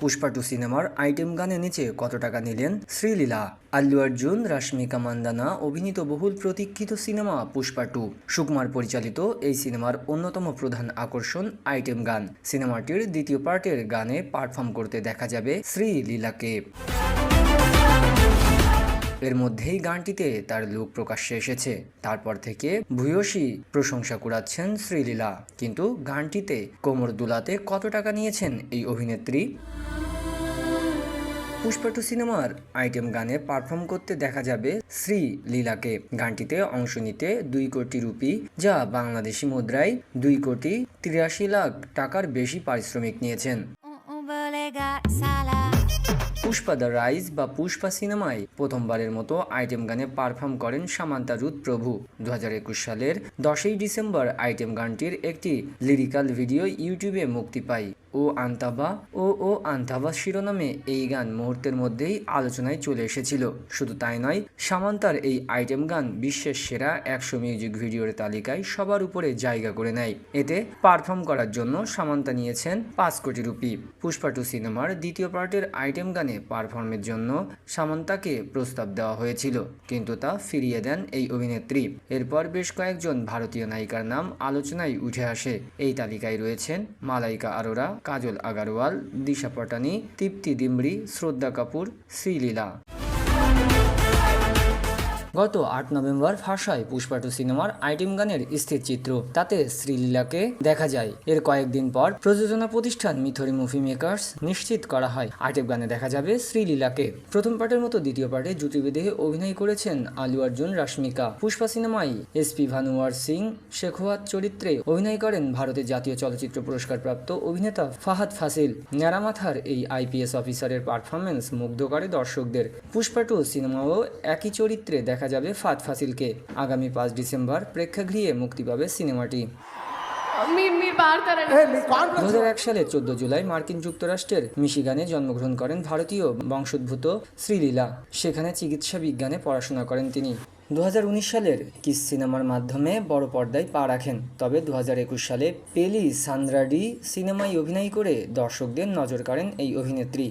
Pushpa two সিনেমার item গানে নিচে কত টাকা নিলেন শ্রীলীলা, আল্লু অর্জুন, রাশ্মিকা মান্দানা, অভিনীত বহুল প্রতীক্ষিত সিনেমা পুষ্পা টু সুকুমার পরিচালিত এই সিনেমার অন্যতম প্রধান আকর্ষণ আইটেম গান। সিনেমাটির দ্বিতীয় পার্টের গানে পারফর্ম করতে দেখা যাবে শ্রীলীলাকে। এর মধ্যেই গানটিতে তার লুক প্রকাশ্যে এসেছে। তারপর থেকে ভূয়সী প্রশংসা কুড়াচ্ছেন শ্রীলীলা। কিন্তু গানটিতে কোমর দুলাতে কত টাকা নিয়েছেন এই অভিনেত্রী? পুষ্পা টু সিনেমার আইটেম গানে পারফর্ম করতে দেখা যাবে শ্রী লীলাকে গানটিতে অংশ নিতে দুই কোটি রুপি, যা বাংলাদেশি মুদ্রায় দুই কোটি তিরাশি লাখ টাকার বেশি পারিশ্রমিক নিয়েছেন। পুষ্পা দ্য রাইজ বা পুষ্পা সিনেমায় প্রথমবারের মতো আইটেম গানে পারফর্ম করেন সামান্তা রুদ প্রভু। দু হাজার একুশ সালের দশই ডিসেম্বর আইটেম গানটির একটি লিরিক্যাল ভিডিও ইউটিউবে মুক্তি পায়। ও আন্তাবা ও ও আন্তাবা শিরোনামে এই গান মুহূর্তের মধ্যেই আলোচনায় চলে এসেছিল। শুধু তাই নয়, সামান্তার এই আইটেম গান বিশ্বের সেরা একশো মিউজিক ভিডিওর তালিকায় সবার উপরে জায়গা করে নেয়। এতে পারফর্ম করার জন্য সামান্তা নিয়েছেন পাঁচ কোটি রুপি। পুষ্পা টু সিনেমার দ্বিতীয় পার্টের আইটেম গানে পারফর্মের জন্য সামান্তাকে প্রস্তাব দেওয়া হয়েছিল, কিন্তু তা ফিরিয়ে দেন এই অভিনেত্রী। এরপর বেশ কয়েকজন ভারতীয় নায়িকার নাম আলোচনায় উঠে আসে। এই তালিকায় রয়েছেন মালাইকা আরোরা কাজল আগারওয়াল দিশা পটানি তৃপ্তি দিমরি শ্রদ্ধা কাপুর শ্রীলীলা। গত আট নভেম্বর ফাঁসায় পুষ্পা টু সিনেমার আইটেম গানের স্থির চিত্র, তাতে শ্রীলীলাকে দেখা যায়। এর কয়েকদিন পর প্রযোজনা প্রতিষ্ঠান মিথরি মুভি মেকার্স নিশ্চিত করা হয়। আইটেম গানে দেখা যাবে শ্রীলীলাকে। প্রথম পার্টের মতো দ্বিতীয় পার্টে জুটি বেঁধে অভিনয় করেছেন আলু অর্জুন, রাশ্মিকা। পুষ্পা সিনেমায় এসপি ভানুয়ার সিং শেখোয়াত চরিত্রে অভিনয় করেন ভারতের জাতীয় চলচ্চিত্র পুরস্কার প্রাপ্ত অভিনেতা ফাহাদ ফাসিল। ন্যাড়ামাথার এই আইপিএস অফিসারের পারফরমেন্স মুগ্ধ করে দর্শকদের। পুষ্পা টু সিনেমাও একই চরিত্রে দেখা দেখা যাবে ফাত ফাসিলকে। আগামী পাঁচ ডিসেম্বর প্রেক্ষাগৃহে মুক্তি পাবে সিনেমাটি। দু হাজার এক সালে চোদ্দ জুলাই মার্কিন যুক্তরাষ্ট্রের মিশিগানে জন্মগ্রহণ করেন ভারতীয় বংশোদ্ভূত শ্রীলীলা। সেখানে চিকিৎসা বিজ্ঞানে পড়াশোনা করেন তিনি। দু হাজার উনিশ সালের কিস সিনেমার মাধ্যমে বড় পর্দায় পা রাখেন। তবে দু হাজার একুশ সালে পেলি সান্দ্রাডি সিনেমায় অভিনয় করে দর্শকদের নজর করেন এই অভিনেত্রী।